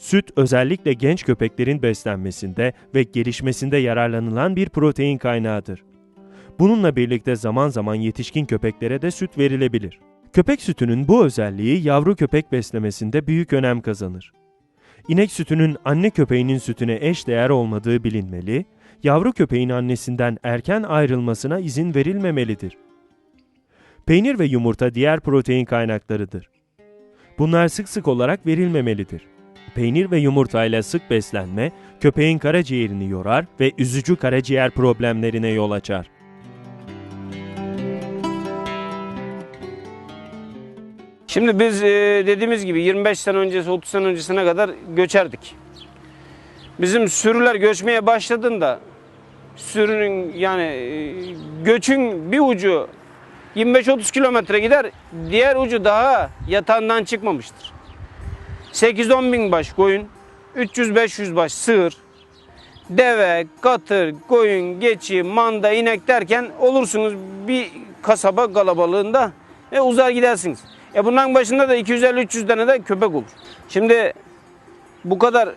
Süt özellikle genç köpeklerin beslenmesinde ve gelişmesinde yararlanılan bir protein kaynağıdır. Bununla birlikte zaman zaman yetişkin köpeklere de süt verilebilir. Köpek sütünün bu özelliği yavru köpek beslemesinde büyük önem kazanır. İnek sütünün anne köpeğinin sütüne eş değer olmadığı bilinmeli, yavru köpeğin annesinden erken ayrılmasına izin verilmemelidir. Peynir ve yumurta diğer protein kaynaklarıdır. Bunlar sık sık olarak verilmemelidir. Peynir ve yumurtayla sık beslenme, köpeğin karaciğerini yorar ve üzücü karaciğer problemlerine yol açar. Şimdi biz e, dediğimiz gibi 25 sene öncesi 30 sene öncesine kadar göçerdik. Bizim sürüler göçmeye başladığında sürünün yani e, göçün bir ucu 25-30 kilometre gider, diğer ucu daha yatağından çıkmamıştır. 8-10 bin baş koyun, 300-500 baş sığır, deve, katır, koyun, geçi, manda, inek derken olursunuz bir kasaba kalabalığında ve uzar gidersiniz. E bunların başında da 250-300 tane de köpek olur. Şimdi bu kadar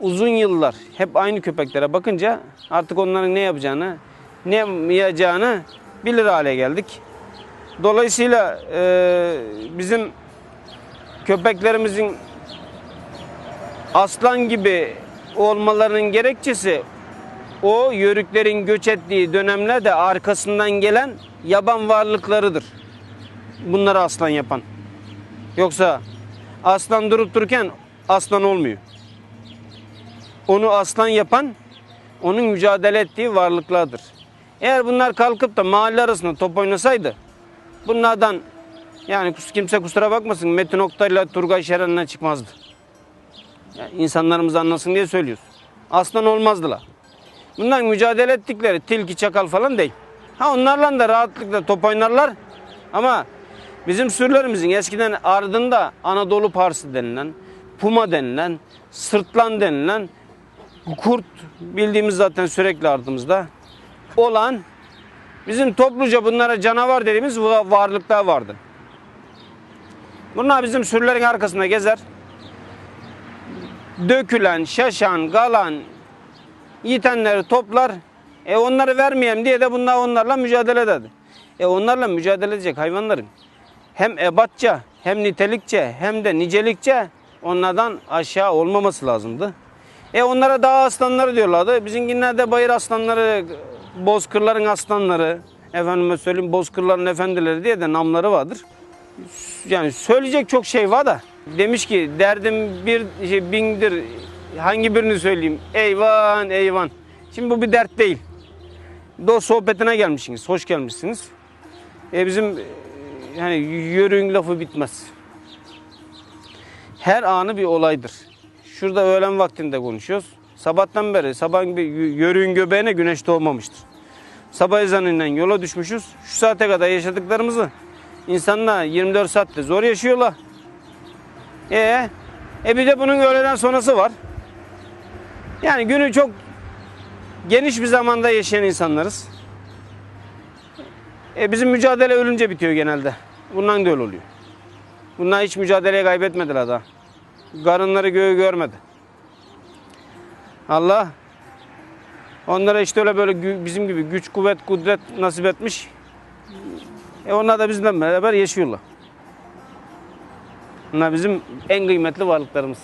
uzun yıllar hep aynı köpeklere bakınca artık onların ne yapacağını, ne yapmayacağını bilir hale geldik. Dolayısıyla e, bizim köpeklerimizin aslan gibi olmalarının gerekçesi o yörüklerin göç ettiği dönemlerde arkasından gelen yaban varlıklarıdır. Bunları aslan yapan. Yoksa aslan durup dururken aslan olmuyor. Onu aslan yapan onun mücadele ettiği varlıklardır. Eğer bunlar kalkıp da mahalle arasında top oynasaydı bunlardan yani kimse kusura bakmasın Metin Oktay'la Turgay Şeren'le çıkmazdı. Yani insanlarımız anlasın diye söylüyoruz. Aslan olmazdılar. Bunlar mücadele ettikleri tilki, çakal falan değil. Ha onlarla da rahatlıkla top oynarlar ama bizim sürülerimizin eskiden ardında Anadolu parsı denilen, puma denilen, sırtlan denilen kurt bildiğimiz zaten sürekli ardımızda olan bizim topluca bunlara canavar dediğimiz va- varlıklar vardı. Bunlar bizim sürülerin arkasında gezer. Dökülen, şaşan, galan, yitenleri toplar. E onları vermeyeyim diye de bunlar onlarla mücadele ederdi. E onlarla mücadele edecek hayvanların hem ebatça hem nitelikçe hem de nicelikçe onlardan aşağı olmaması lazımdı. E onlara dağ aslanları diyorlardı. Bizimkiler de bayır aslanları, bozkırların aslanları, efendime söyleyeyim bozkırların efendileri diye de namları vardır. Yani söyleyecek çok şey var da. Demiş ki derdim bir şey, bindir hangi birini söyleyeyim? Eyvan eyvan. Şimdi bu bir dert değil. Dost sohbetine gelmişsiniz, hoş gelmişsiniz. E bizim e, yani yörüğün lafı bitmez. Her anı bir olaydır. Şurada öğlen vaktinde konuşuyoruz. Sabahtan beri sabah gibi yörüğün göbeğine güneş doğmamıştır. Sabah ezanından yola düşmüşüz. Şu saate kadar yaşadıklarımızı insanlar 24 saatte zor yaşıyorlar. E, e bir de bunun öğleden sonrası var. Yani günü çok geniş bir zamanda yaşayan insanlarız. E bizim mücadele ölünce bitiyor genelde. Bundan da öyle oluyor. Bunlar hiç mücadeleye kaybetmediler daha. Karınları göğü görmedi. Allah onlara işte öyle böyle bizim gibi güç, kuvvet, kudret nasip etmiş. E onlar da bizimle beraber yaşıyorlar. Bunlar bizim en kıymetli varlıklarımız.